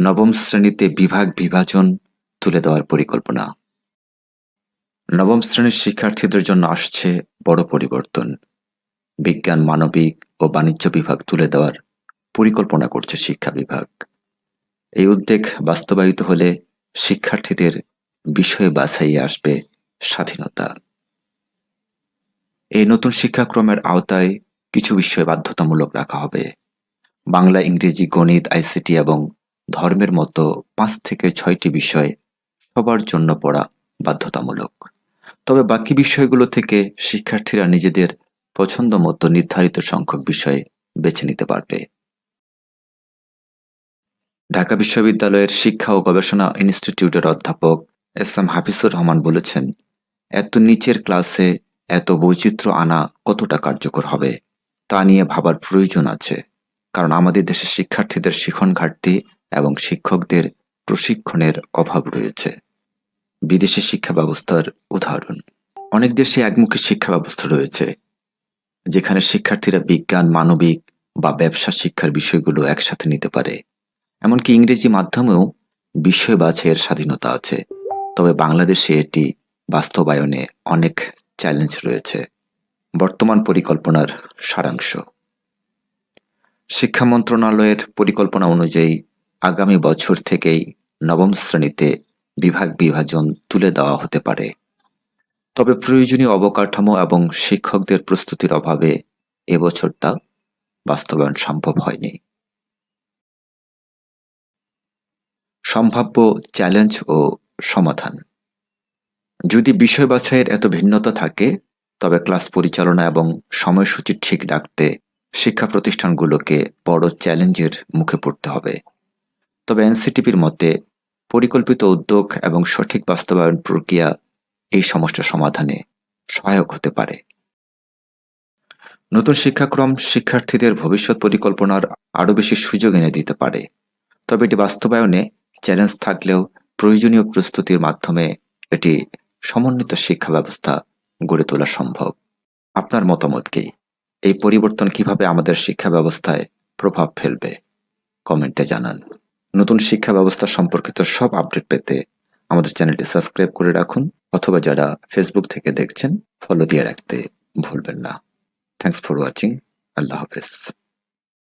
নবম শ্রেণীতে বিভাগ বিভাজন তুলে দেওয়ার পরিকল্পনা। নবম শ্রেণির শিক্ষার্থীদের জন্য আসছে বড় পরিবর্তন। বিজ্ঞান, মানবিক ও বাণিজ্য বিভাগ তুলে দেওয়ার পরিকল্পনা করছে শিক্ষা বিভাগ। এই উদ্যোগ বাস্তবায়িত হলে শিক্ষার্থীদের বিষয়ে বাছাইয়ে আসবে স্বাধীনতা। এই নতুন শিক্ষাক্রমের আওতায় কিছু বিষয় বাধ্যতামূলক রাখা হবে। বাংলা, ইংরেজি, গণিত, আইসিটি এবং ধর্মের মতো পাঁচ থেকে ছয়টি বিষয় সবার জন্য পড়া বাধ্যতামূলক। তবে বাকি বিষয়গুলো থেকে শিক্ষার্থীরা নিজেদের পছন্দ মতো নির্ধারিত সংখ্যক বিষয় বেছে নিতে পারবে। ঢাকা বিশ্ববিদ্যালয়ের শিক্ষা ও গবেষণা ইনস্টিটিউটের অধ্যাপক এস এম হাফিজুর রহমান বলেছেন, এত নিচের ক্লাসে এত বৈচিত্র্য আনা কতটা কার্যকর হবে, তা নিয়ে ভাবার প্রয়োজন আছে। কারণ আমাদের দেশে শিক্ষার্থীদের শিখন ঘাটতি এবং শিক্ষকদের প্রশিক্ষণের অভাব রয়েছে। বিদেশি শিক্ষা ব্যবস্থার উদাহরণ। অনেক দেশে একমুখী শিক্ষা ব্যবস্থা রয়েছে, যেখানে শিক্ষার্থীরা বিজ্ঞান, মানবিক বা ব্যবসা শিক্ষার বিষয়গুলো একসাথে নিতে পারে। এমনকি ইংরেজি মাধ্যমেও বিষয় বাছাইয়ের স্বাধীনতা আছে। তবে বাংলাদেশে এটি বাস্তবায়নে অনেক চ্যালেঞ্জ রয়েছে। বর্তমান পরিকল্পনার সারাংশ। শিক্ষা মন্ত্রণালয়ের পরিকল্পনা অনুযায়ী আগামী বছর থেকেই নবম শ্রেণীতে বিভাগ বিভাজন তুলে দেওয়া হতে পারে। তবে প্রয়োজনীয় অবকাঠামো এবং শিক্ষকদের প্রস্তুতির অভাবে এবছর তা বাস্তবায়ন সম্ভব হয়নি। সম্ভাব্য চ্যালেঞ্জ ও সমাধান। যদি বিষয় বাছাইয়ের এত ভিন্নতা থাকে, তবে ক্লাস পরিচালনা এবং সময়সূচি ঠিক রাখতে শিক্ষা প্রতিষ্ঠানগুলোকে বড় চ্যালেঞ্জের মুখে পড়তে হবে। তবে এনসিটিপির মতে পরিকল্পিত উদ্যোগ এবং সঠিক বাস্তবায়ন প্রক্রিয়া এই সমস্যা সমাধানে সহায়ক হতে পারে। নতুন শিক্ষাক্রম শিক্ষার্থীদের ভবিষ্যৎ পরিকল্পনার আরও বেশি সুযোগ এনে দিতে পারে। তবে এটি বাস্তবায়নে চ্যালেঞ্জ থাকলেও প্রয়োজনীয় প্রস্তুতির মাধ্যমে এটি সমন্বিত শিক্ষা ব্যবস্থা গড়ে তোলা সম্ভব। আপনার মতামত কি? এই পরিবর্তন কীভাবে আমাদের শিক্ষা ব্যবস্থায় প্রভাব ফেলবে? কমেন্টে জানান। নতুন শিক্ষা ব্যবস্থা সম্পর্কিত সব আপডেট পেতে আমাদের চ্যানেলটি সাবস্ক্রাইব করে রাখুন অথবা যারা ফেসবুক থেকে দেখছেন ফলো দিয়ে রাখতে ভুলবেন না। থ্যাংকস ফর ওয়াচিং আল্লাহ হাফেজ।